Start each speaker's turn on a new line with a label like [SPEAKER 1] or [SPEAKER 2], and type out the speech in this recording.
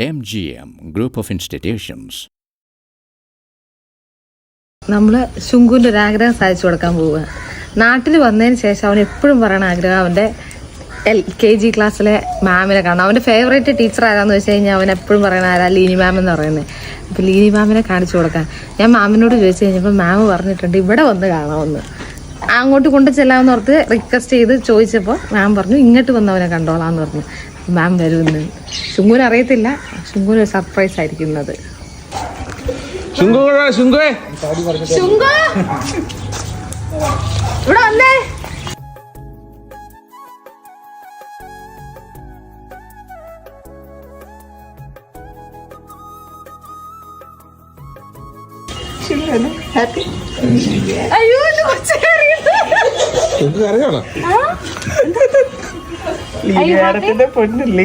[SPEAKER 1] MGM Group of Institutions.
[SPEAKER 2] നമ്മൾ ശുങ്കുവിന്റെ ഒരു ആഗ്രഹം സാധിച്ചു കൊടുക്കാൻ പോവുക. നാട്ടിൽ വന്നതിന് ശേഷം അവൻ എപ്പോഴും പറയണ ആഗ്രഹം അവന്റെ എൽ കെ ജി ക്ലാസ്സിലെ മാമിനെ കാണണം. അവന്റെ ഫേവറേറ്റ് ടീച്ചർ ആരാന്ന് വെച്ച് കഴിഞ്ഞാൽ അവൻ എപ്പോഴും പറയണ ആരാ? ലീനി മാം എന്ന് പറയുന്നത്. അപ്പോൾ ലീനി മാമിനെ കാണിച്ചു കൊടുക്കാൻ. ഞാൻ മാമിനോട് ചോദിച്ചു കഴിഞ്ഞപ്പോൾ മാം പറഞ്ഞിട്ടുണ്ട് ഇവിടെ വന്ന് കാണാമെന്ന്. അങ്ങോട്ട് കൊണ്ട് ചെല്ലാമെന്ന് ഓർത്ത് റിക്വസ്റ്റ് ചെയ്ത് ചോദിച്ചപ്പോൾ മാം പറഞ്ഞു ഇങ്ങോട്ട് വന്നവനെ കണ്ടോളാം എന്ന് പറഞ്ഞു. മാം വരുമെന്ന് ശുങ്കുവിന് അറിയത്തില്ല. ശുങ്കുവിന് ഒരു സർപ്രൈസ് ആയിരിക്കുന്നത്
[SPEAKER 3] ശുങ്കു
[SPEAKER 2] ശുങ്കു ശുങ്കു
[SPEAKER 3] ശുങ്കു അറിയാണോ
[SPEAKER 2] അയ്യോ, happy.
[SPEAKER 4] പൊന്നില്ലേ?